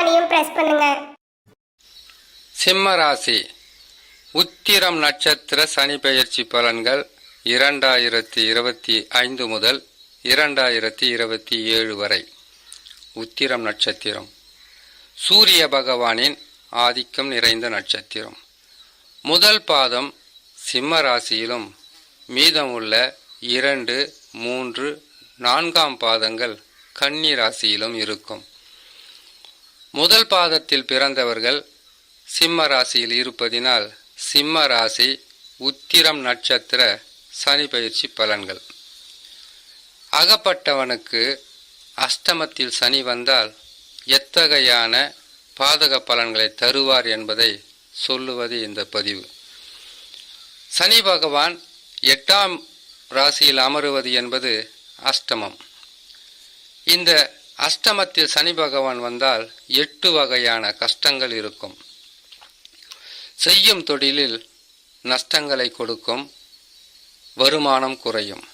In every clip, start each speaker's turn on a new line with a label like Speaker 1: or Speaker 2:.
Speaker 1: பட்டனையும் பிரஸ் பண்ணுங்க.
Speaker 2: சிம்ம ராசி. உத்திரம் நட்சத்திர சனி பெயர்ச்சி பலன்கள் இரண்டாயிரத்தி இருபத்தி ஐந்து முதல் இரண்டாயிரத்தி இருபத்தி ஏழு வரை. உத்திரம் நட்சத்திரம். சூரிய பகவானின் ஆதிக்கம் நிறைந்த நட்சத்திரம். முதல் பாதம் சிம்ம ராசியிலும் மீதமுள்ள இரண்டு மூன்று நான்காம் பாதங்கள் கன்னி ராசியிலும் இருக்கும். முதல் பாதத்தில் பிறந்தவர்கள் சிம்ம ராசியில் இருப்பதினால் சிம்ம ராசி உத்திரம் நட்சத்திர சனி பயிற்சி பலன்கள். அகப்பட்டவனுக்கு அஷ்டமத்தில் சனி வந்தால் எத்தகையான பாதக பலன்களை தருவார் என்பதை சொல்லுவது இந்த பதிவு. சனி பகவான் எட்டாம் ராசியில் அமருவது என்பது அஷ்டமம். இந்த அஷ்டமத்தில் சனி பகவான் வந்தால் எட்டு வகையான கஷ்டங்கள் இருக்கும். செய்யும் தொழிலில் நஷ்டங்களை கொடுக்கும் வருமானம் குறையும்.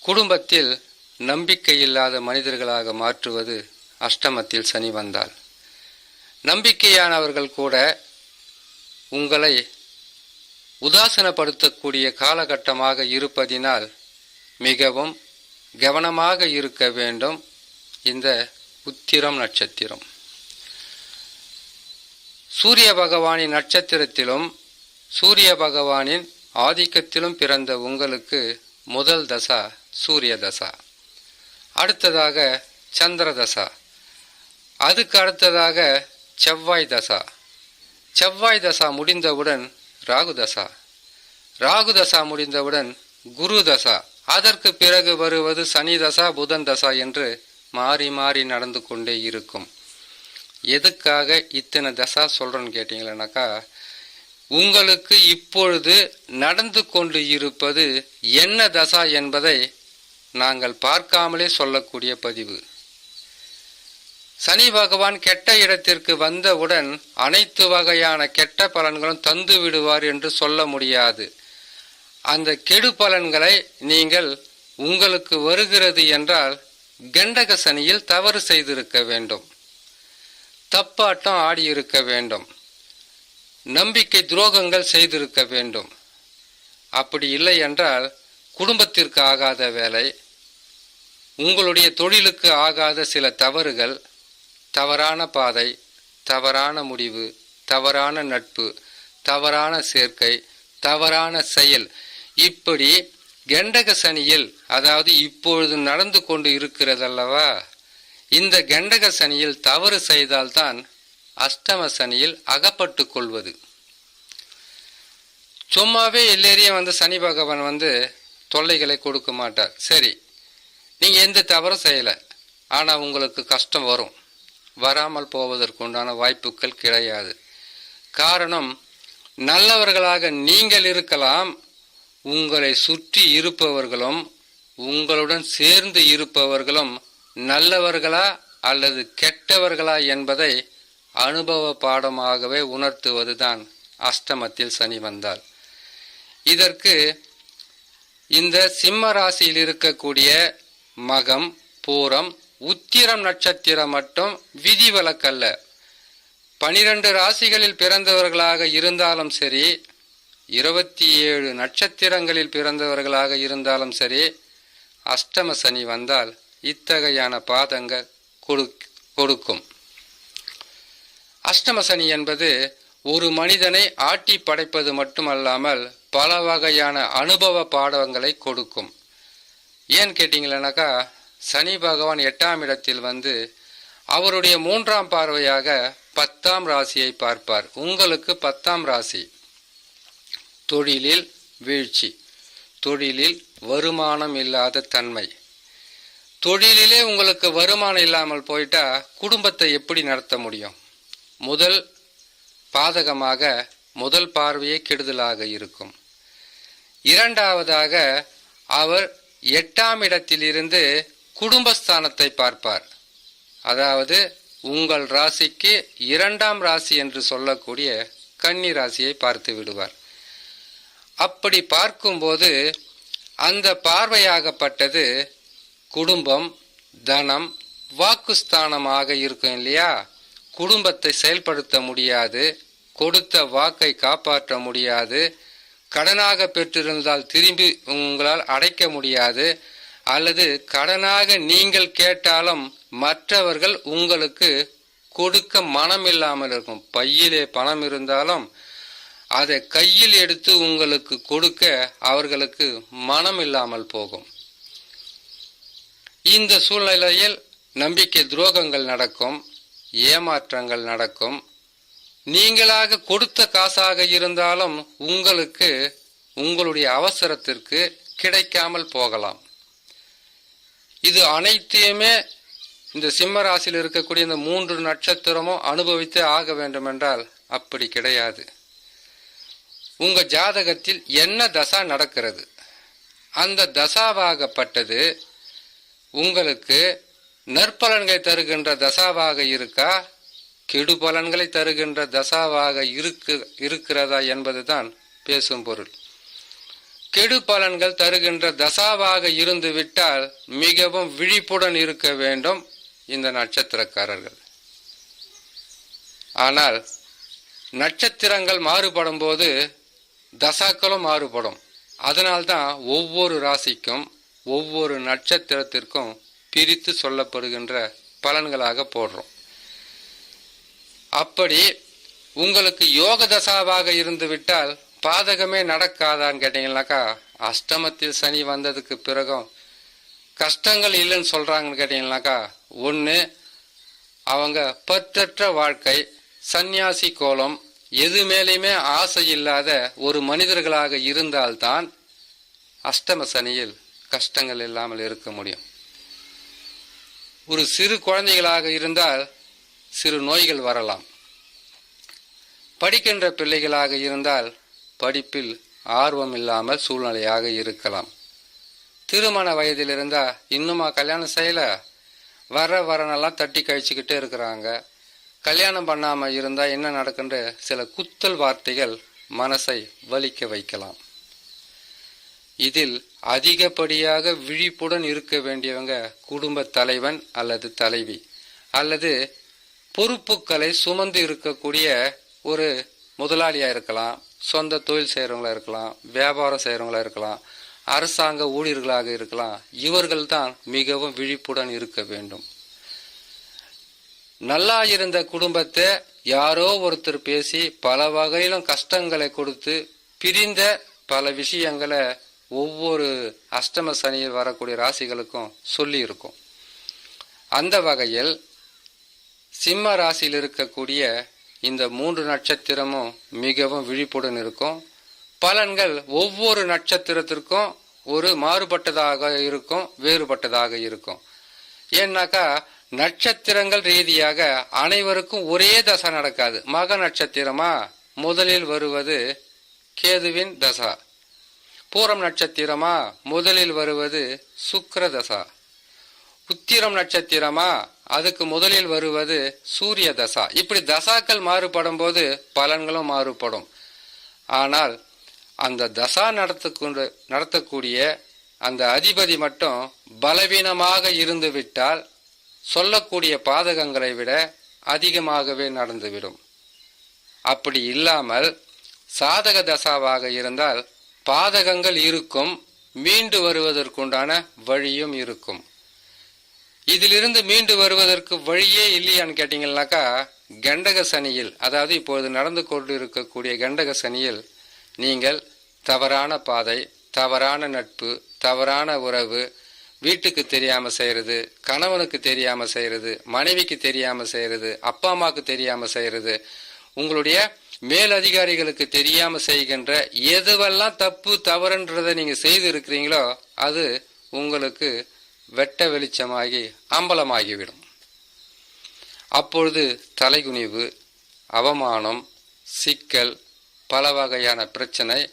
Speaker 2: குடும்பத்தில் நம்பிக்கை இல்லாத மனிதர்களாக மாற்றுவது அஷ்டமத்தில் சனி வந்தால். நம்பிக்கையானவர்கள் கூட உங்களை உதாசனப்படுத்தக்கூடிய காலகட்டமாக இருப்பதினால் மிகவும் கவனமாக இருக்க வேண்டும். இந்த உத்திரம் நட்சத்திரம். சூரிய பகவானின் நட்சத்திரத்திலும் சூரிய பகவானின் ஆதிக்கத்திலும் பிறந்த உங்களுக்கு முதல் தசா சூரிய தசா. அடுத்ததாக சந்திர தசா. அதுக்கு அடுத்ததாக செவ்வாய் தசா. செவ்வாய் தசா முடிந்தவுடன் ராகு தசா. ராகு தசா முடிந்தவுடன் குரு தசா. அதற்கு பிறகு வருவது சனி தசா புதன் தசா என்று மாறி மாறி நடந்து கொண்டே இருக்கும். எதுக்காக இத்தனை தசா சொல்கிறேன்னு கேட்டிங்களேனாக்கா உங்களுக்கு இப்பொழுது நடந்து கொண்டு இருப்பது என்ன தசா என்பதை நாங்கள் பார்க்காமலே சொல்லக்கூடிய பதிவு. சனி பகவான் கெட்ட இடத்திற்கு வந்தவுடன் அனைத்து வகையான கெட்ட பலன்களும் தந்து விடுவார் என்று சொல்ல முடியாது. அந்த கெடு பலன்களை நீங்கள் உங்களுக்கு வருகிறது என்றால் கண்டக சனியில் தவறு செய்திருக்க வேண்டும். தப்பாட்டம் ஆடியிருக்க வேண்டும். நம்பிக்கை துரோகங்கள் செய்திருக்க வேண்டும். அப்படி இல்லை என்றால் குடும்பத்திற்கு ஆகாத வேலை உங்களுடைய தொழிலுக்கு ஆகாத சில தவறுகள் தவறான பாதை தவறான முடிவு தவறான நட்பு தவறான சேர்க்கை தவறான செயல் இப்படி கெண்டக சனியில் அதாவது இப்பொழுது நடந்து கொண்டு இருக்கிறதல்லவா? இந்த கெண்டக சனியில் தவறு செய்தால்தான் அஷ்டம சனியில் அகப்பட்டு கொள்வது. சும்மாவே எல்லாரையும் வந்து சனி பகவான் வந்து தொல்லைகளை கொடுக்க மாட்டார். சரி நீங்கள் எந்த தவறும் செய்யலை. ஆனால் உங்களுக்கு கஷ்டம் வரும். வராமல் போவதற்கு உண்டான வாய்ப்புகள் கிடையாது. காரணம் நல்லவர்களாக நீங்கள் இருக்கலாம் உங்களை சுற்றி இருப்பவர்களும் உங்களுடன் சேர்ந்து இருப்பவர்களும் நல்லவர்களா அல்லது கெட்டவர்களா என்பதை அனுபவ பாடமாகவே உணர்த்துவதுதான் அஷ்டமத்தில் சனி வந்தால். இதற்கு இந்த சிம்ம ராசியில் இருக்கக்கூடிய மகம் பூரம் உத்திரம் நட்சத்திரம் மட்டும் விதிவிலக்கல்ல. பனிரெண்டு ராசிகளில் பிறந்தவர்களாக இருந்தாலும் சரி இருபத்தி ஏழு நட்சத்திரங்களில் பிறந்தவர்களாக இருந்தாலும் சரி அஷ்டம சனி வந்தால் இத்தகையான பாதங்கள் கொடுக்கும். அஷ்டம சனி என்பது ஒரு மனிதனை ஆட்டி படைப்பது மட்டுமல்லாமல் பல வகையான அனுபவ பாடங்களை கொடுக்கும். ஏன் கேட்டீங்களேனாக்கா சனி பகவான் எட்டாம் இடத்தில் வந்து அவருடைய மூன்றாம் பார்வையாக பத்தாம் ராசியை பார்ப்பார். உங்களுக்கு பத்தாம் ராசி. தொழிலில் வீழ்ச்சி தொழிலில் வருமானம் இல்லாத தன்மை. தொழிலிலே உங்களுக்கு வருமானம் இல்லாமல் போயிட்டா குடும்பத்தை எப்படி நடத்த முடியும்? முதல் பாதகமாக முதல் பார்வையே கெடுதலாக இருக்கும். இரண்டாவதாக அவர் எட்டாம் இடத்திலிருந்து குடும்பஸ்தானத்தை பார்ப்பார். அதாவது உங்கள் ராசிக்கு இரண்டாம் ராசி என்று சொல்லக்கூடிய கன்னி ராசியை பார்த்து விடுவார். அப்படி பார்க்கும்போது அந்த பார்வையாகப்பட்டது குடும்பம் தனம் வாக்குஸ்தானமாக இருக்கும் இல்லையா? குடும்பத்தை செயல்படுத்த முடியாது கொடுத்த வாக்கை காப்பாற்ற முடியாது கடனாக பெற்றிருந்தால் திரும்பி உங்களால் அடைக்க முடியாது அல்லது கடனாக நீங்கள் கேட்டாலும் மற்றவர்கள் உங்களுக்கு கொடுக்க மனம் இல்லாமல் இருக்கும். பையிலே பணம் இருந்தாலும் அதை கையில் எடுத்து உங்களுக்கு கொடுக்க அவர்களுக்கு மனம் இல்லாமல் போகும். இந்த சூழ்நிலையில் நம்பிக்கை துரோகங்கள் நடக்கும் ஏமாற்றங்கள் நடக்கும். நீங்களாக கொடுத்த காசாக இருந்தாலும் உங்களுக்கு உங்களுடைய அவசரத்திற்கு கிடைக்காமல் போகலாம். இது அனைத்தையுமே இந்த சிம்ம ராசியில் இருக்கக்கூடிய இந்த மூன்று நட்சத்திரமும் அனுபவித்தே ஆக வேண்டும் என்றால் அப்படி கிடையாது. உங்கள் ஜாதகத்தில் என்ன தசா நடக்கிறது? அந்த தசாவாகப்பட்டது உங்களுக்கு நற்பலன்களை தருகின்ற தசாவாக இருக்கா? கெடு பலன்களை தருகின்ற தசாவாக இருக்கு இருக்கிறதா என்பதுதான் பேசும் பொருள். கெடு பலன்கள் தருகின்ற தசாவாக இருந்து விட்டால் மிகவும் விழிப்புடன் இருக்க வேண்டும் இந்த நட்சத்திரக்காரர்கள். ஆனால் நட்சத்திரங்கள் மாறுபடும் போது தசாக்களும் மாறுபடும். அதனால்தான் ஒவ்வொரு ராசிக்கும் ஒவ்வொரு நட்சத்திரத்திற்கும் பிரித்து சொல்லப்படுகின்ற பலன்களாக போடுறோம். அப்படி உங்களுக்கு யோக தசாவாக இருந்துவிட்டால் பாதகமே நடக்காதான்னு கேட்டீங்கன்னாக்கா அஷ்டமத்தில் சனி வந்ததுக்கு பிறகும் கஷ்டங்கள் இல்லைன்னு சொல்கிறாங்கன்னு கேட்டீங்கன்னாக்கா ஒன்று அவங்க பற்றற்ற வாழ்க்கை சந்நியாசி கோலம் எது மேலேயுமே ஆசை இல்லாத ஒரு மனிதர்களாக இருந்தால்தான் அஷ்டம சனியில் கஷ்டங்கள் இல்லாமல் இருக்க முடியும். ஒரு சிறு குழந்தைகளாக இருந்தால் சிறு நோய்கள் வரலாம். படிக்கின்ற பிள்ளைகளாக இருந்தால் படிப்பில் ஆர்வம் இல்லாமல் சூழ்நிலையாக இருக்கலாம். திருமண வயதில் இருந்தால் இன்னுமா கல்யாணம் செய்யலை? வர வரனெல்லாம் தட்டி கழிச்சுக்கிட்டே இருக்கிறாங்க. கல்யாணம் பண்ணாமல் இருந்தால் என்ன நடக்குன்ற சில குத்தல் வார்த்தைகள் மனசை வலிக்க வைக்கலாம். இதில் அதிகப்படியாக விழிப்புடன் இருக்க வேண்டியவங்க குடும்ப தலைவன் அல்லது தலைவி அல்லது பொறுப்புகளை சுமந்து இருக்கக்கூடிய ஒரு முதலாளியாக இருக்கலாம் சொந்த தொழில் செய்கிறவங்களா இருக்கலாம் வியாபாரம் செய்கிறவங்களா இருக்கலாம் அரசாங்க ஊழியர்களாக இருக்கலாம் இவர்கள் தான் மிகவும் விழிப்புடன் இருக்க வேண்டும். நல்லா இருந்த குடும்பத்தை யாரோ ஒருத்தர் பேசி பல வகையிலும் கஷ்டங்களை கொடுத்து பிரிந்த பல விஷயங்களை ஒவ்வொரு அஷ்டம சனியில் வரக்கூடிய ராசிகளுக்கும் சொல்லியிருக்கும். அந்த வகையில் சிம்ம ராசியில் இருக்கக்கூடிய இந்த மூன்று நட்சத்திரமும் மிகவும் விழிப்புடன் இருக்கும். பலன்கள் ஒவ்வொரு நட்சத்திரத்திற்கும் ஒரு மாறுபட்டதாக இருக்கும் வேறுபட்டதாக இருக்கும். ஏன்னாக்கா நட்சத்திரங்கள் ரீதியாக அனைவருக்கும் ஒரே தசை நடக்காது. மக நட்சத்திரமா? முதலில் வருவது கேதுவின் தசா. பூரம் நட்சத்திரமா? முதலில் வருவது சுக்கர தசா. உத்திரம் நட்சத்திரமா? அதுக்கு முதலில் வருவது சூரிய தசா. இப்படி தசாக்கள் மாறுபடும் போது பலன்களும் மாறுபடும். ஆனால் அந்த தசா நடத்தக்கூடிய நடத்தக்கூடிய அந்த அதிபதி மட்டும் பலவீனமாக இருந்துவிட்டால் சொல்லக்கூடிய பாதகங்களை விட அதிகமாகவே நடந்துவிடும். அப்படி இல்லாமல் சாதக தசாவாக இருந்தால் பாதகங்கள் இருக்கும் மீண்டு வருவதற்குண்டான வழியும் இருக்கும். இதிலிருந்து மீண்டு வருவதற்கு வழியே இல்லையான்னு கேட்டீங்கன்னாக்கா கண்டக சனியில் அதாவது இப்பொழுது நடந்து கொண்டு இருக்கக்கூடிய கண்டக சனியில் நீங்கள் தவறான பாதை தவறான நட்பு தவறான உறவு வீட்டுக்கு தெரியாம செய்யறது கணவனுக்கு தெரியாம செய்யறது மனைவிக்கு தெரியாம செய்யறது அப்பா அம்மாவுக்கு தெரியாம செய்யறது உங்களுடைய மேலதிகாரிகளுக்கு தெரியாம செய்கின்ற எதுவெல்லாம் தப்பு தவறுன்றதை நீங்க செய்து இருக்கிறீங்களோ அது உங்களுக்கு வெட்ட வெளிச்சமாகி அம்பலமாகிவிடும். அப்பொழுது தலைகுனிவு அவமானம் சிக்கல் பல வகையான பிரச்சனை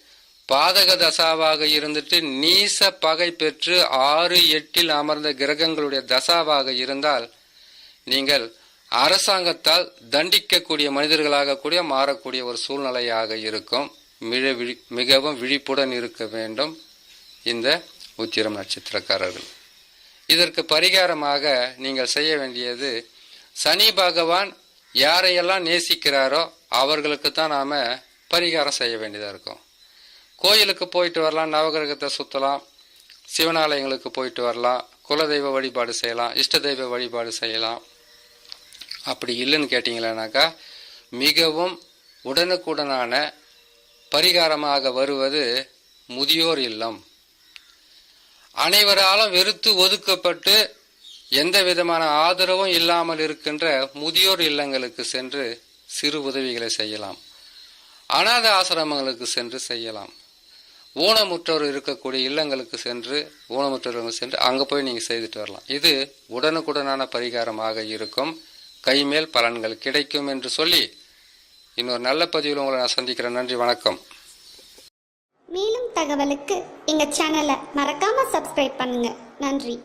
Speaker 2: பாதக தசாவாக இருந்துட்டு நீச பகை பெற்று ஆறு எட்டில் அமர்ந்த கிரகங்களுடைய தசாவாக இருந்தால் நீங்கள் அரசாங்கத்தால் தண்டிக்கக்கூடிய மனிதர்களாக கூட மாறக்கூடிய ஒரு சூழ்நிலையாக இருக்கும். மிக விழி மிகவும் விழிப்புடன் இருக்க வேண்டும் இந்த உத்திரம் நட்சத்திரக்காரர்கள். இதற்கு பரிகாரமாக நீங்கள் செய்ய வேண்டியது சனி பகவான் யாரையெல்லாம் நேசிக்கிறாரோ அவர்களுக்கு தான் நாம் பரிகாரம் செய்ய வேண்டியதாக இருக்கும். கோயிலுக்கு போயிட்டு வரலாம் நவகிரகத்தை சுற்றலாம் சிவனாலயங்களுக்கு போயிட்டு வரலாம் குலதெய்வ வழிபாடு செய்யலாம் இஷ்ட தெய்வ வழிபாடு செய்யலாம். அப்படி இல்லைன்னு கேட்டிங்களேனாக்கா மிகவும் உடனுக்குடனான பரிகாரமாக வருவது முதியோர் இல்லம். அனைவராலும் வெறுத்து ஒதுக்கப்பட்டு எந்த விதமான ஆதரவும் இல்லாமல் இருக்கின்ற முதியோர் இல்லங்களுக்கு சென்று சிறு உதவிகளை செய்யலாம். அனாத ஆசிரமங்களுக்கு சென்று செய்யலாம். ஊனமுற்றோர் இருக்கக்கூடிய இல்லங்களுக்கு சென்று ஊனமுற்றோர்கள் சென்று அங்கே போய் நீங்கள் செய்துட்டு வரலாம். இது உடனுக்குடனான பரிகாரமாக இருக்கும். கைமேல் பலன்கள் கிடைக்கும் என்று சொல்லி இன்னொரு நல்ல பதிவில் உங்களை நான் சந்திக்கிறேன். நன்றி வணக்கம்.
Speaker 3: மேலும் தகவலுக்கு எங்கள் சேனலை மறக்காமல் சப்ஸ்கிரைப் பண்ணுங்கள் நன்றி.